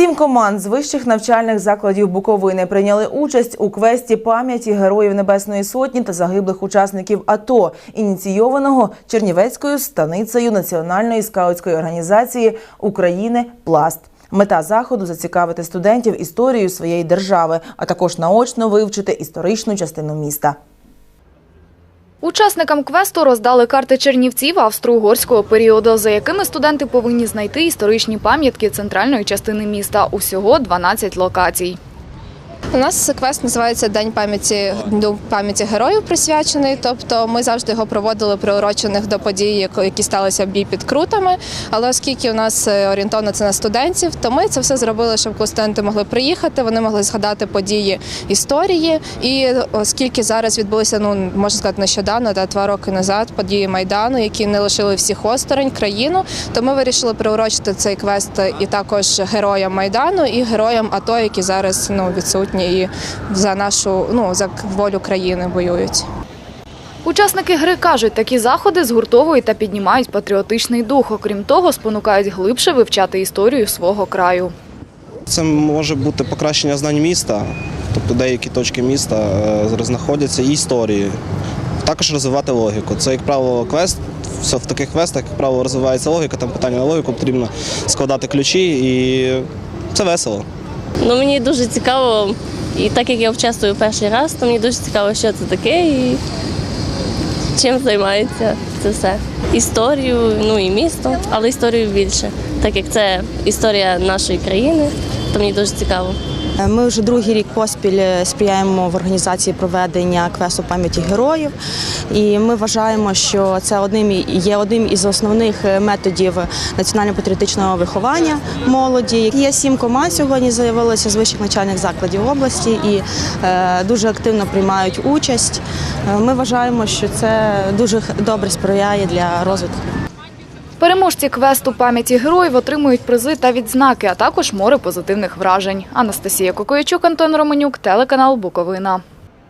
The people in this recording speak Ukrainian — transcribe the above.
Сім команд з вищих навчальних закладів Буковини прийняли участь у квесті пам'яті героїв Небесної Сотні та загиблих учасників АТО, ініційованого Чернівецькою станицею Національної скаутської організації України Пласт. Мета заходу зацікавити студентів історією своєї держави, а також наочно вивчити історичну частину міста. Учасникам квесту роздали карти чернівців австро-угорського періоду, за якими студенти повинні знайти історичні пам'ятки центральної частини міста. Усього 12 локацій. У нас квест називається День пам'яті пам'яті героїв присвячений. Тобто ми завжди його проводили приурочених до подій, які сталися бій під крутами. Але оскільки у нас е, орієнтовно це на студентів, то ми це все зробили, щоб студенти могли приїхати, вони могли згадати події історії. І оскільки зараз відбулися, ну можна сказати, нещодавно, та два роки назад, події майдану, які не лишили всіх осторонь країну, то ми вирішили приурочити цей квест і також героям майдану, і героям АТО, які зараз ну відсутні і за нашу ну за волю країни воюють. Учасники гри кажуть, такі заходи згуртовують та піднімають патріотичний дух. Окрім того, спонукають глибше вивчати історію свого краю. Це може бути покращення знань міста, тобто деякі точки міста е, знаходяться і історії. Також розвивати логіку. Це, як правило, квест. Все в таких квестах, як правило, розвивається логіка, там питання на логіку, потрібно складати ключі і це весело. Ну, мені дуже цікаво, і так як я участвую перший раз, то мені дуже цікаво, що це таке і чим займається це все. Історію, ну і місто, але історію більше. Так як це історія нашої країни, то мені дуже цікаво. Ми вже другий рік поспіль е, сприяємо в організації проведення квесту пам'яті героїв, і ми вважаємо, що це одним є одним із основних е, методів національно-патріотичного виховання молоді. Є сім команд сьогодні з'явилося з вищих навчальних закладів області і е, дуже активно приймають участь. Е, Ми вважаємо, що це дуже добре сприяє для розвитку. Переможці квесту пам'яті героїв отримують призи та відзнаки, а також море позитивних вражень. Анастасія Кокоячук, Антон Романюк, телеканал Буковина.